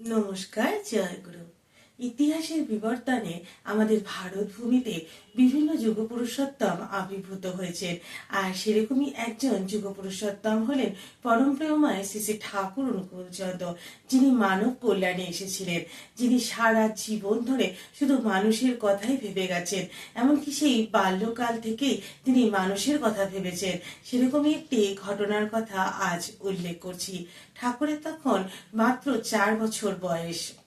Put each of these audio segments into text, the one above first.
নমস্কার জয়গুরু ইতিহাসের বিবর্তনে আমাদের ভারত ভূমিতে বিভিন্ন যুগ পুরুষোত্তম আবির্ভূত হয়েছেন। আর সেরকমই একজন যুগ পুরুষোত্তম হলেন পরম প্রেমময় শ্রী শ্রী ঠাকুর অনুকূলচন্দ্র, যিনি মানব কল্যাণে এসেছিলেন, যিনি সারা জীবন ধরে শুধু মানুষের কথাই ভেবে গেছেন, এমনকি সেই বাল্যকাল থেকেই তিনি মানুষের কথা ভেবেছেন। সেরকমই একটি ঘটনার কথা আজ উল্লেখ করছি। ঠাকুরের তখন মাত্র চার বছর বয়স।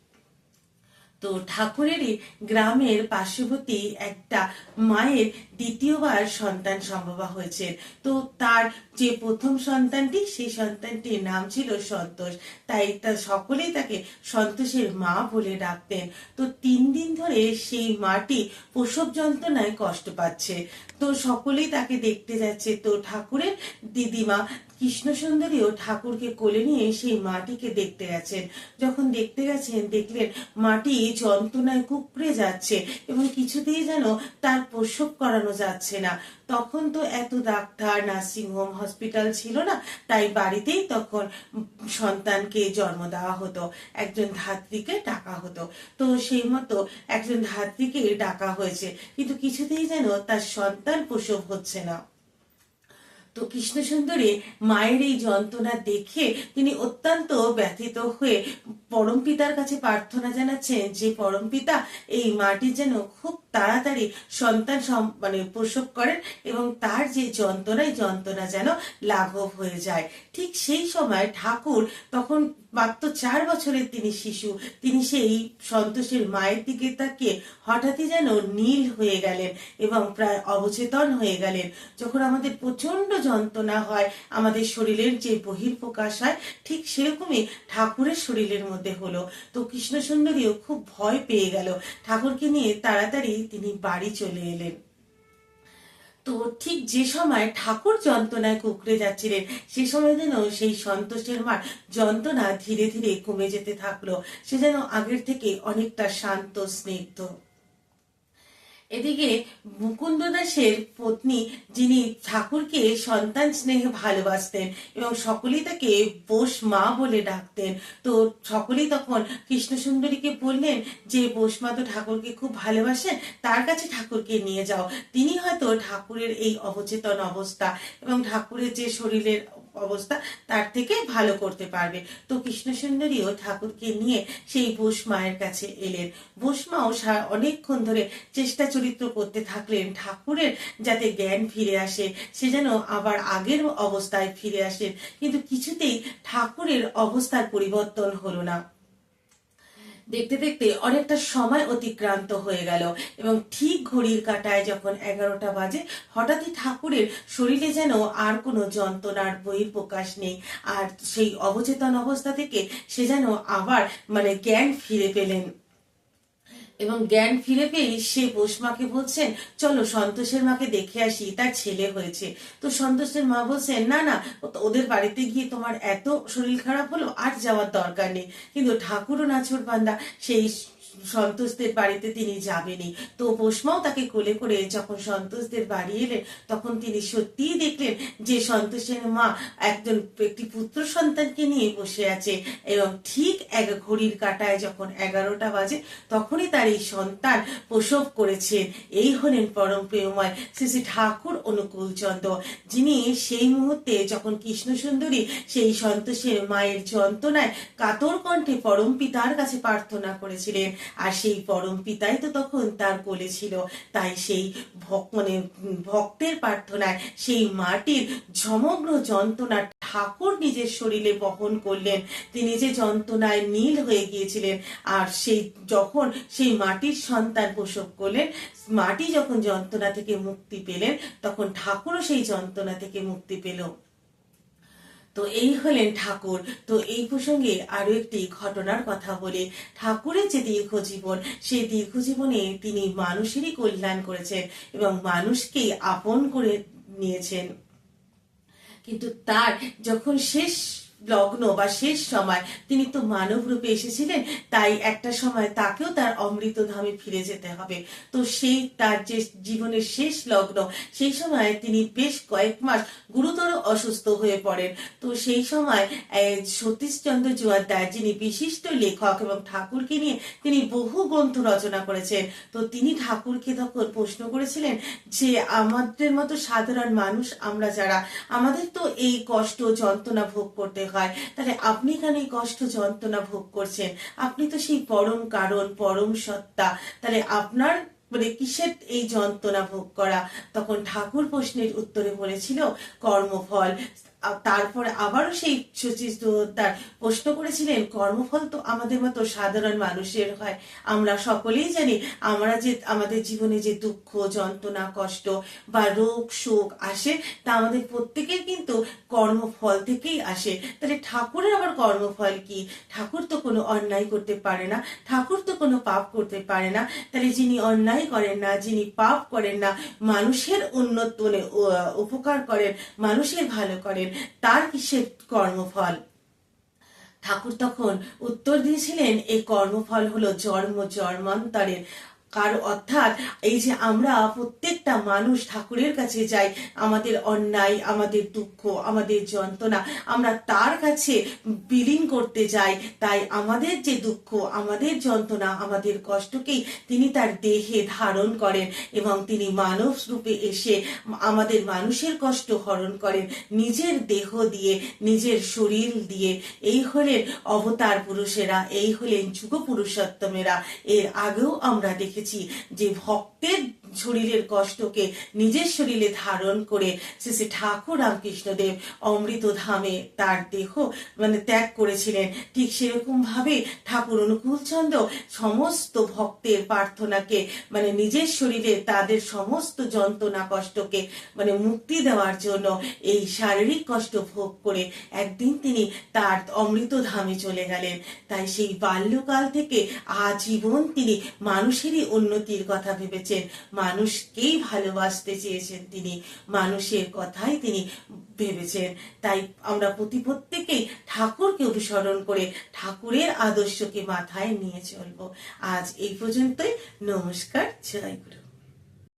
তো ঠাকুরেরই গ্রামের পার্শ্ববর্তী একটা মায়ের দ্বিতীয়বার সন্তান সম্ভবা হয়েছে। তো তার যে প্রথম সন্তানটি, সেই সন্তানটির নাম ছিল সন্তোষ। তাই তা সকলেই তাকে সন্তোষের মা বলে ডাকতেন। তো তিন দিন ধরে সেই মাটি প্রসব যন্ত্রণায় কষ্ট পাচ্ছে। তো সকলেই তাকে দেখতে যাচ্ছে। তো ঠাকুরের দিদিমা কৃষ্ণ সুন্দরীও ঠাকুরকে কোলে নিয়ে সেই মাটিকে দেখতে গেছেন। যখন দেখতে গেছেন, দেখলেন মাটি যন্ত্রণায় কুকড়ে যাচ্ছে এবং কিছুতেই যেন তার প্রসব করানো যাচ্ছে না। তখন তো এত ডাক্তার নার্সিং হোম হসপিটাল ছিল না, তাই বাড়িতেই তখন সন্তানকে জন্ম দেওয়া হতো, একজন ধাত্রীকে ডাকা হতো। তো সেই মতো একজন ধাত্রীকে ডাকা হয়েছে, কিন্তু কিছুতেই যেন তার সন্তান প্রসব হচ্ছে না। তো কৃষ্ণ সুন্দরী মায়ের এই যন্ত্রণা দেখে তিনি অত্যন্ত ব্যথিত হয়ে পরম পিতার কাছে প্রার্থনা জানাচ্ছেন যে, পরম পিতা, এই মাটি যেন খুব তাড়াতাড়ি সন্তান মানে প্রসব করেন এবং তার যে যন্ত্রণা যন্ত্রণা যেন লাঘব হয়ে যায়। ঠিক সেই সময় ঠাকুর তখন মাত্র চার বছরের তিনি শিশু। তিনি সেই সন্তোষের মায়ের দিকে তাকিয়ে হঠাৎই যেন নীল হয়ে গেলেন এবং প্রায় অবচেতন হয়ে গেলেন। যখন আমাদের প্রচণ্ড যন্ত্রণা হয়, আমাদের শরীরের যে বহির্প্রকাশ হয়, ঠিক সেরকমই ঠাকুরের শরীরের মধ্যে হলো। তো কৃষ্ণ সুন্দরীও খুব ভয় পেয়ে গেল। ঠাকুরকে নিয়ে তাড়াতাড়ি তিনি বাড়ি চলে এলেন। তো ঠিক যে সময় ঠাকুর যন্ত্রণায় কুকড়ে যাচ্ছিলেন, সে সময় যেন সেই সন্তোষের মার যন্ত্রণা ধীরে ধীরে কমে যেতে থাকল। সে যেন আগের থেকে অনেকটা শান্ত, স্নিগ্ধ। এদিকে মুকুন্দ দাসের পত্নী যিনি ঠাকুরকে সন্তান স্নেহে ভালোবাসতেন এবং সকলেই তাকে বোস মা বলে ডাকতেন, তো সকলেই তখন কৃষ্ণ সুন্দরীকে বললেন যে, বোস মা তো ঠাকুরকে খুব ভালোবাসেন, তার কাছে ঠাকুরকে নিয়ে যাও। তিনি হয়তো ঠাকুরের এই অবচেতন অবস্থা এবং ঠাকুরের যে শরীরের অবস্থা তার থেকে ভালো করতে পারবে। তো কৃষ্ণ ও ঠাকুরকে নিয়ে সেই বোস মায়ের কাছে এলেন। বোস মাও অনেকক্ষণ ধরে চেষ্টা চরিত্র করতে থাকলেন ঠাকুরের যাতে জ্ঞান ফিরে আসে, সে যেন আবার আগের অবস্থায় ফিরে আসেন কিন্তু কিছুতেই ঠাকুরের অবস্থার পরিবর্তন হলো না। দেখতে দেখতে অনেকটা সময় অতিক্রান্ত হয়ে গেল এবং ঠিক ঘড়ির কাটায় যখন এগারোটা বাজে, হঠাৎই ঠাকুরের শরীরে যেন আর কোনো যন্ত্রণার বহির্প্রকাশ নেই। আর সেই অবচেতন অবস্থা থেকে সে যেন আবার মানে জ্ঞান ফিরে পেলেন। এবং জ্ঞান ফিরে পেয়ে সে বোসমাকে বলছেন, চলো সন্তোষের মাকে দেখে আসি, তার ছেলে হয়েছে। তো সন্তোষের মা বলছেন, না না, ওদের বাড়িতে গিয়ে তোমার এত শরীর খারাপ হলো, আর যাওয়ার দরকার নেই। কিন্তু ঠাকুরও নাছর বান্দা, সেই সন্তোষদের বাড়িতে তিনি যাবেনই। তো পোষমাও তাকে কোলে করে যখন সন্তোষদের বাড়ি এলেন, তখন তিনি সত্যিই দেখলেন যে সন্তোষের মা একজন একটি পুত্র সন্তানকে নিয়ে বসে আছে। এবং ঠিক এক ঘড়ির কাটায় যখন এগারোটা বাজে, তখনই তার এই সন্তান প্রসব করেছেন এই হলেন পরম প্রেমময় শ্রী শ্রী ঠাকুর অনুকূল চন্দ্র যিনি সেই মুহূর্তে যখন কৃষ্ণ সুন্দরী সেই সন্তোষের মায়ের যন্ত্রণায় কাতর কণ্ঠে পরম পিতার কাছে প্রার্থনা করেছিলেন। আর সেই পরম পিতাই তো তখন তার কোলে ছিল। তাই সেই মানে ভক্তের প্রার্থনায় সেই মাটির সমগ্র যন্ত্রণা ঠাকুর নিজের শরীরে বহন করলেন। তিনি যে যন্ত্রণায় নীল হয়ে গিয়েছিলেন, আর সেই যখন সেই মাটির সন্তান প্রসব করলেন, মাটি যখন যন্ত্রণা থেকে মুক্তি পেলেন, তখন ঠাকুরও সেই যন্ত্রণা থেকে মুক্তি পেল। তো এই হলেন ঠাকুর। তো এই প্রসঙ্গে আরও একটি ঘটনার কথা বলে। ঠাকুরের যে দীর্ঘ জীবন সেই দীর্ঘ জীবনে তিনি মানুষেরই কল্যাণ করেছেন এবং মানুষকে আপন করে নিয়েছেন। কিন্তু তার যখন শেষ লগ্ন বা শেষ সময় তিনি তো মানব রূপে এসেছিলেন, তাই একটা সময় তাকেও তার অমৃত ধামে ফিরে যেতে হবে। তো সেই তার যে জীবনের শেষ লগ্ন, সেই সময় তিনি বেশ কয়েক মাস গুরুতর অসুস্থ হয়ে পড়েন। তো সেই সময় সতীশচন্দ্র জোয়ারদার যিনি বিশিষ্ট লেখক এবং ঠাকুরকে নিয়ে তিনি বহু গ্রন্থ রচনা করেছেন, তো তিনি ঠাকুরকে তখন প্রশ্ন করেছিলেন যে, আমাদের মতো সাধারণ মানুষ আমরা যারা, আমাদের তো এই কষ্ট যন্ত্রণা ভোগ করতে হয়। তাহলে আপনি কেন এই কষ্ট যন্ত্রণা ভোগ করছেন? আপনি তো সেই পরম কারণ, পরম সত্তা। তাহলে আপনার মানে কিসের এই যন্ত্রণা ভোগ করা? তখন ঠাকুর প্রশ্নের উত্তরে বলেছিল, কর্মফল তারপরে আবারও সেই শচীশ তার প্রশ্ন করেছিলেন, কর্মফল তো আমাদের মতো সাধারণ মানুষের হয়। আমরা সকলেই জানি আমরা যে, আমাদের জীবনে যে দুঃখ, যন্ত্রণা, কষ্ট বা রোগ, শোক আসে, তা আমাদের প্রত্যেকের কিন্তু কর্মফল থেকেই আসে। তাহলে ঠাকুরের আবার কর্মফল কি? ঠাকুর তো কোনো অন্যায় করতে পারে না, ঠাকুর তো কোনো পাপ করতে পারে না। তাহলে যিনি অন্যায় করেন না, যিনি পাপ করেন না, মানুষের উন্নত উপকার করেন, মানুষের ভালো করেন। তার কিসের কর্মফল? ঠাকুর তখন উত্তর দিয়েছিলেন এই কর্মফল হলো জন্ম জন্মান্তরের কার অর্থাৎ এই যে আমরা প্রত্যেকটা মানুষ ঠাকুরের কাছে যাই, আমাদের অন্যায়, আমাদের দুঃখ, আমাদের যন্ত্রণা, আমরা তার কাছে বিলীন করতে যাই, তাই আমাদের যে দুঃখ, আমাদের যন্ত্রণা, আমাদের কষ্টকেই তিনি তার দেহে ধারণ করেন এবং তিনি মানব রূপে এসে আমাদের মানুষের কষ্ট হরণ করেন, নিজের দেহ দিয়ে, নিজের শরীর দিয়ে। এই হলেন অবতার পুরুষেরা, এই হলেন যুগ পুরুষোত্তমেরা এর আগেও আমরা দেখেছি যে ভক্তের শরীরের কষ্টকে নিজের শরীরে ধারণ করে শ্রী ঠাকুর রামকৃষ্ণদেব অমৃত ধামে তার দেহ মানে ত্যাগ করেছিলেন। ঠিক সেরকম ভাবে ঠাকুর অনুকূলচন্দ্র সমস্ত ভক্তের প্রার্থনাকে মানে নিজের শরীরে তাদের সমস্ত যন্ত্রণা কষ্টকে মানে মুক্তি দেওয়ার জন্য এই শারীরিক কষ্ট ভোগ করে একদিন তিনি তার অমৃত ধামে চলে গেলেন। তাই সেই বাল্যকাল থেকে আজীবন তিনি মানুষেরই উন্নতির কথা ভেবেছেন। মানুষকেই ভালোবাসতে চেয়েছেন তিনি, মানুষের কথাই তিনি ভেবেছেন। তাই আমরা প্রতি প্রত্যেকেই ঠাকুরকে অনুসরণ করে ঠাকুরের আদর্শকে মাথায় নিয়ে চলব। আজ এই পর্যন্তই। নমস্কার, জয় গুরু।